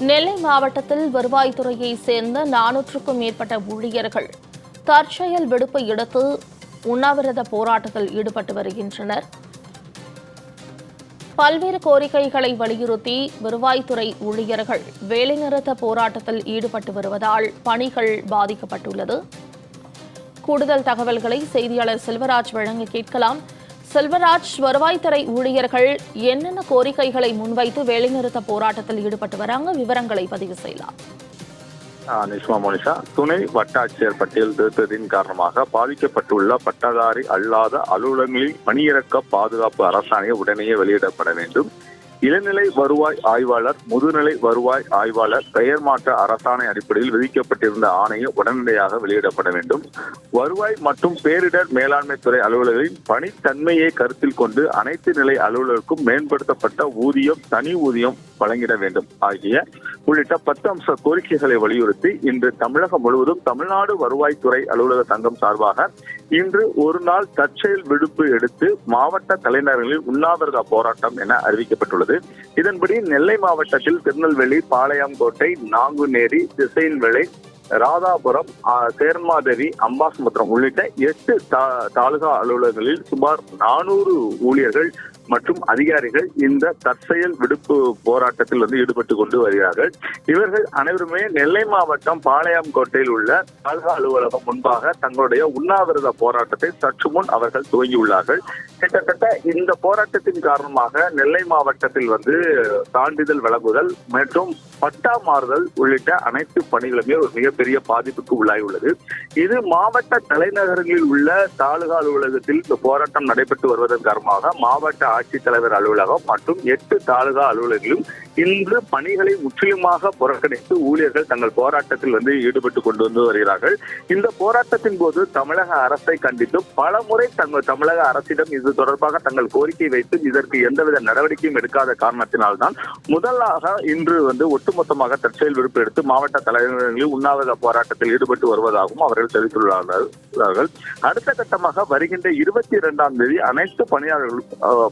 நெல்லை மாவட்டத்தில் வருவாய்த்துறையை சேர்ந்த நானூற்றுக்கும் மேற்பட்ட ஊழியர்கள் தற்செயல் விடுப்பு எடுத்து உண்ணாவிரத போராட்டத்தில் ஈடுபட்டு வருகின்றனர். பல்வேறு கோரிக்கைகளை வலியுறுத்தி வருவாய்த்துறை ஊழியர்கள் வேலைநிறுத்த போராட்டத்தில் ஈடுபட்டு வருவதால் பணிகள் பாதிக்கப்பட்டுள்ளது. கூடுதல் தகவல்களை செய்தியாளர் செல்வராஜ் வழங்க கேட்கலாம். செல்வராஜ் வருவாய்த்துறை ஊழியர்கள் என்னென்ன கோரிக்கைகளை முன்வைத்து வேலைநிறுத்த போராட்டத்தில் ஈடுபட்டு வராங்க? விவரங்களை பதிவு செய்யலாம். நிஷ்மா மோனிஷா துணை வட்டாட்சியர் பட்டியல் திருத்தத்தின் காரணமாக பாதிக்கப்பட்டுள்ள பட்டதாரி அல்லாத அலுவலகங்களில் பணியிறக்க பாதுகாப்பு அரசாணை உடனே வெளியிடப்பட வேண்டும். இளநிலை வருவாய் ஆய்வாளர் முதுநிலை வருவாய் ஆய்வாளர் பெயர் மாற்ற அரசாணை அடிப்படையில் விதிக்கப்பட்டிருந்த ஆணையை உடனடியாக வெளியிடப்பட வேண்டும். வருவாய் மற்றும் பேரிடர் மேலாண்மை துறை அலுவலர்களின் பணித்தன்மையை கருத்தில் கொண்டு அனைத்து நிலை அலுவலருக்கும் மேம்படுத்தப்பட்ட ஊதியம் தனி ஊதியம் வழங்கிட வேண்டும். ஆகிய உள்ளிட்ட பத்து அம்ச கோரிக்கைகளை வலியுறுத்தி இன்று தமிழகம் முழுவதும் தமிழ்நாடு வருவாய்த்துறை அலுவலக சங்கம் சார்பாக இன்று ஒரு நாள் தற்செயல் விடுப்பு எடுத்து மாவட்ட தலைநகர்களில் உண்ணாவிரத போராட்டம் என அறிவிக்கப்பட்டுள்ளது. இதன்படி நெல்லை மாவட்டத்தில் திருநெல்வேலி பாளையங்கோட்டை நாங்குநேரி திசையின்விளை ராதாபுரம் சேர்மாதேவி அம்பாசமுத்திரம் உள்ளிட்ட எட்டு தா- தாலுகா அலுவலகங்களில் சுமார் நானூறு ஊழியர்கள் மற்றும் அதிகாரிகள் இந்த தற்செயல் விடுப்பு போராட்டத்தில் வந்து ஈடுபட்டு கொண்டு வருகிறார்கள். இவர்கள் அனைவருமே நெல்லை மாவட்டம் பாளையங்கோட்டையில் உள்ள தாலுகா அலுவலகம் முன்பாக தங்களுடைய உண்ணாவிரத போராட்டத்தை சற்று முன் அவர்கள் துவங்கியுள்ளார்கள். கிட்டத்தட்ட இந்த போராட்டத்தின் காரணமாக நெல்லை மாவட்டத்தில் வந்து சான்றிதழ் வழங்குதல் மற்றும் பட்டா மாறுதல் உள்ளிட்ட அனைத்து பணிகளுமே ஒரு மிகப்பெரிய பாதிப்புக்கு உள்ளாகியுள்ளது. இது மாவட்ட தலைநகரங்களில் உள்ள தாலுகா அலுவலகத்தில் இந்த போராட்டம் நடைபெற்று வருவதன் காரணமாக மாவட்ட ஆட்சித்தலைவர் அலுவலகம் மற்றும் எட்டு தாலுகா அலுவலகங்களிலும் இன்று பணிகளை முற்றிலுமாக புறக்கணித்து ஊழியர்கள் தங்கள் போராட்டத்தில் வந்து ஈடுபட்டு கொண்டு வந்து வருகிறார்கள். இந்த போராட்டத்தின் போது தமிழக அரசை கண்டித்து பல முறை தங்கள் தமிழக அரசிடம் இது தொடர்பாக தங்கள் கோரிக்கை வைத்து இதற்கு எந்தவித நடவடிக்கையும் எடுக்காத காரணத்தினால்தான் முதலாக இன்று வந்து ஒட்டுமொத்தமாக தற்செயல் விருப்பம் எடுத்து மாவட்ட தலைவர்களில் உண்ணாவிரத போராட்டத்தில் ஈடுபட்டு வருவதாகவும் அவர்கள் தெரிவித்துள்ளார்கள். அடுத்த கட்டமாக வருகின்ற இருபத்தி இரண்டாம் தேதி அனைத்து பணியாளர்களும்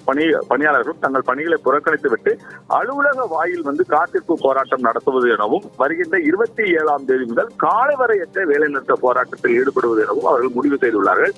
பணி பணியாளர்களும் தங்கள் பணிகளை புறக்கணித்துவிட்டு அலுவலக வாயில் வந்து காத்திருப்பு போராட்டம் நடத்துவது எனவும் வருகின்ற இருபத்தி ஏழாம் தேதி முதல் காலை வரையற்ற வேலைநிறுத்த போராட்டத்தில் ஈடுபடுவது எனவும் அவர்கள் முடிவு செய்துள்ளார்கள்.